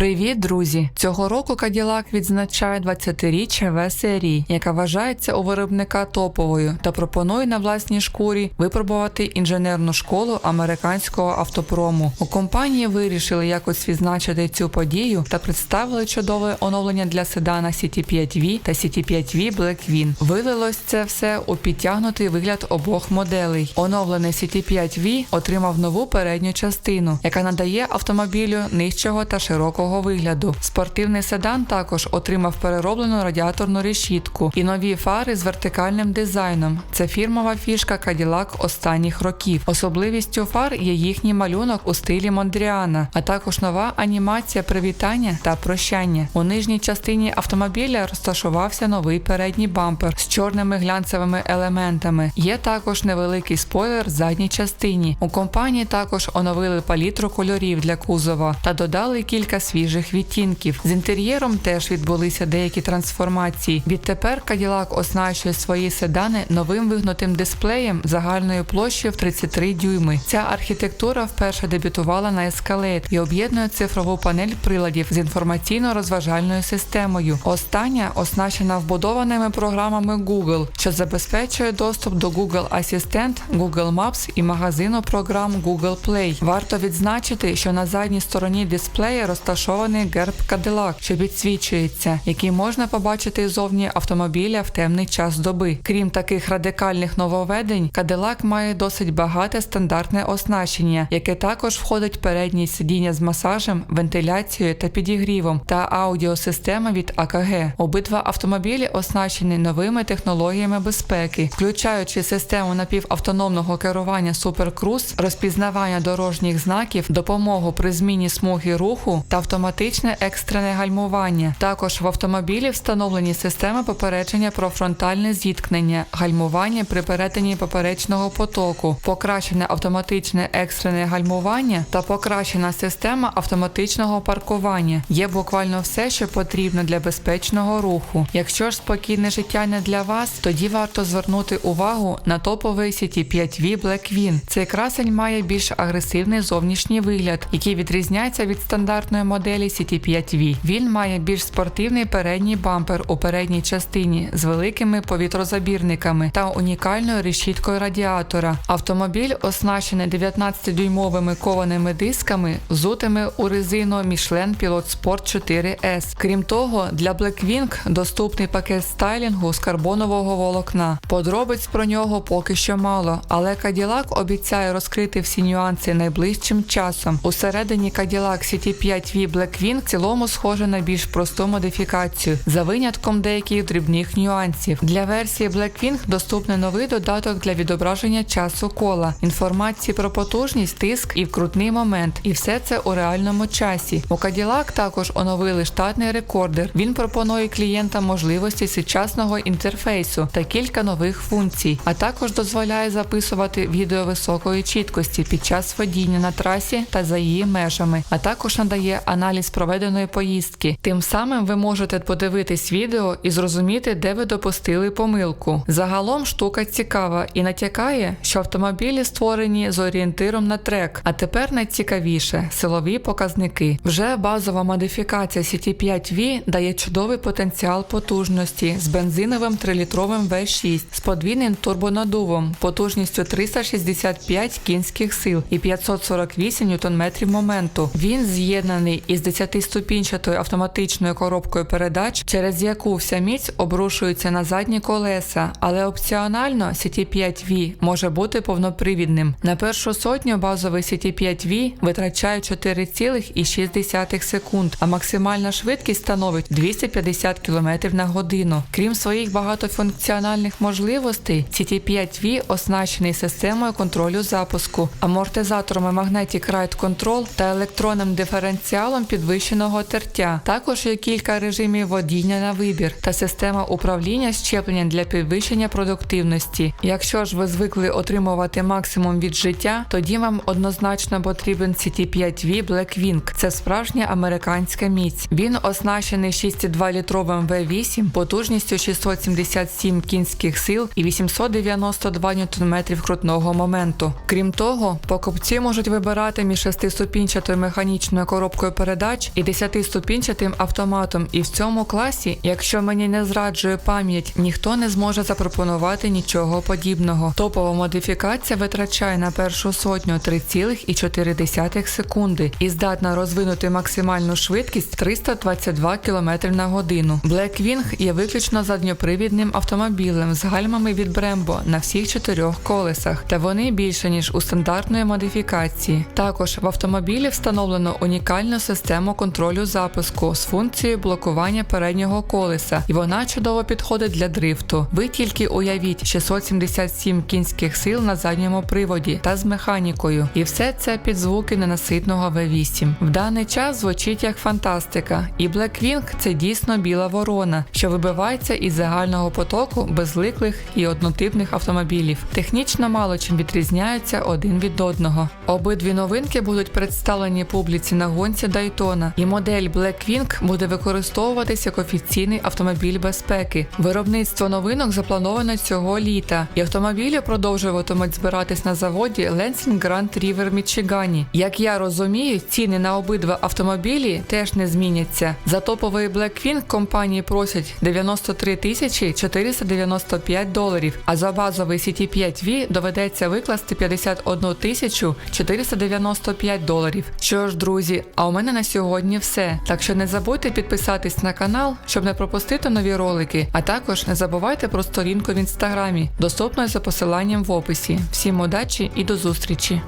Привіт, друзі! Цього року Cadillac відзначає 20-річчя В-серії, яка вважається у виробника топовою та пропонує на власній шкурі випробувати інженерну школу американського автопрому. У компанії вирішили якось відзначити цю подію та представили чудове оновлення для седана CT5V та CT5V Blackvin. Вилилось це все у підтягнутий вигляд обох моделей. Оновлений CT5V отримав нову передню частину, яка надає автомобілю нижчого та широкого вигляду. Спортивний седан також отримав перероблену радіаторну решітку і нові фари з вертикальним дизайном. Це фірмова фішка Cadillac останніх років. Особливістю фар є їхній малюнок у стилі Мондріана, а також нова анімація привітання та прощання. У нижній частині автомобіля розташувався новий передній бампер з чорними глянцевими елементами. Є також невеликий спойлер в задній частині. У компанії також оновили палітру кольорів для кузова та додали кілька свіжих відтінків. З інтер'єром теж відбулися деякі трансформації. Відтепер Cadillac оснащує свої седани новим вигнутим дисплеєм загальною площею в 33 дюйми. Ця архітектура вперше дебютувала на Escalade і об'єднує цифрову панель приладів з інформаційно-розважальною системою. Остання оснащена вбудованими програмами Google, що забезпечує доступ до Google Assistant, Google Maps і магазину програм Google Play. Варто відзначити, що на задній стороні дисплея розташований герб Cadillac, що підсвічується, який можна побачити зовні автомобіля в темний час доби. Крім таких радикальних нововведень, Cadillac має досить багате стандартне оснащення, яке також входить в передні сидіння з масажем, вентиляцією та підігрівом та аудіосистема від АКГ. Обидва автомобілі оснащені новими технологіями безпеки, включаючи систему напівавтономного керування Cruise, розпізнавання дорожніх знаків, допомогу при зміні смуги руху та автоматичне екстрене гальмування. Також в автомобілі встановлені системи попередження про фронтальне зіткнення, гальмування при перетині поперечного потоку, покращене автоматичне екстрене гальмування та покращена система автоматичного паркування. Є буквально все, що потрібно для безпечного руху. Якщо ж спокійне життя не для вас, тоді варто звернути увагу на топовий CT5V Blackvin. Цей красень має більш агресивний зовнішній вигляд, який відрізняється від стандартної моделі CT5V. Він має більш спортивний передній бампер у передній частині з великими повітрозабірниками та унікальною решіткою радіатора. Автомобіль оснащений 19-дюймовими кованими дисками, взутими у резину Michelin Pilot Sport 4S. Крім того, для Blackwing доступний пакет стайлінгу з карбонового волокна. Подробиць про нього поки що мало, але Cadillac обіцяє розкрити всі нюанси найближчим часом. Усередині Cadillac CT5V Blackwing в цілому схоже на більш просту модифікацію, за винятком деяких дрібних нюансів. Для версії Blackwing доступний новий додаток для відображення часу кола, інформації про потужність, тиск і вкрутний момент. І все це у реальному часі. У Cadillac також оновили штатний рекордер. Він пропонує клієнтам можливості сучасного інтерфейсу та кілька нових функцій, а також дозволяє записувати відео високої чіткості під час водіння на трасі та за її межами, а також надає аналіз проведеної поїздки. Тим самим ви можете подивитись відео і зрозуміти, де ви допустили помилку. Загалом штука цікава і натякає, що автомобілі створені з орієнтиром на трек, а тепер найцікавіше силові показники. Вже базова модифікація CT5V дає чудовий потенціал потужності з бензиновим 3-літровим V6 з подвійним турбонадувом, потужністю 365 кінських сил і 548 ньютон-метрів моменту. Він з'єднаний із 10-ступінчатою автоматичною коробкою передач, через яку вся міць обрушується на задні колеса, але опціонально CT5V може бути повнопривідним. На першу сотню базовий CT5V витрачає 4,6 секунд, а максимальна швидкість становить 250 км на годину. Крім своїх багатофункціональних можливостей, CT5V оснащений системою контролю запуску, амортизаторами Magnetic Ride Control та електронним диференціалом підвищеного тертя. Також є кілька режимів водіння на вибір та система управління щепленням для підвищення продуктивності. Якщо ж ви звикли отримувати максимум від життя, тоді вам однозначно потрібен CT5V Blackwing. Це справжня американська міць. Він оснащений 6,2 літровим V8 потужністю 677 кінських сил і 892 Нм крутного моменту. Крім того, покупці можуть вибирати між шестиступінчатою механічною коробкою передач передач і 10-ступінчатим автоматом. І в цьому класі, якщо мені не зраджує пам'ять, ніхто не зможе запропонувати нічого подібного. Топова модифікація витрачає на першу сотню 3,4 секунди і здатна розвинути максимальну швидкість 322 км на годину. Blackwing є виключно задньопривідним автомобілем з гальмами від Brembo на всіх чотирьох колесах, та вони більше ніж у стандартної модифікації. Також в автомобілі встановлено унікальну систему контролю запуску з функцією блокування переднього колеса, і вона чудово підходить для дрифту. Ви тільки уявіть 677 кінських сил на задньому приводі та з механікою, і все це під звуки ненаситного V8. В даний час звучить як фантастика, і Blackwing – це дійсно біла ворона, що вибивається із загального потоку безликлих і однотипних автомобілів. Технічно мало чим відрізняються один від одного. Обидві новинки будуть представлені публіці на гонці Дайтона, і модель Blackwing буде використовуватися як офіційний автомобіль безпеки. Виробництво новинок заплановано цього літа, і автомобілі продовжуватимуть збиратись на заводі Lansing Grand River Мічигані. Як я розумію, ціни на обидва автомобілі теж не зміняться. За топовий Blackwing компанії просять 93 тисячі 495 доларів, а за базовий CT5V доведеться викласти 51 тисячу 495 доларів. Що ж, друзі, а у мене на сьогодні все. Так що не забудьте підписатись на канал, щоб не пропустити нові ролики. А також не забувайте про сторінку в інстаграмі, доступною за посиланням в описі. Всім удачі і до зустрічі!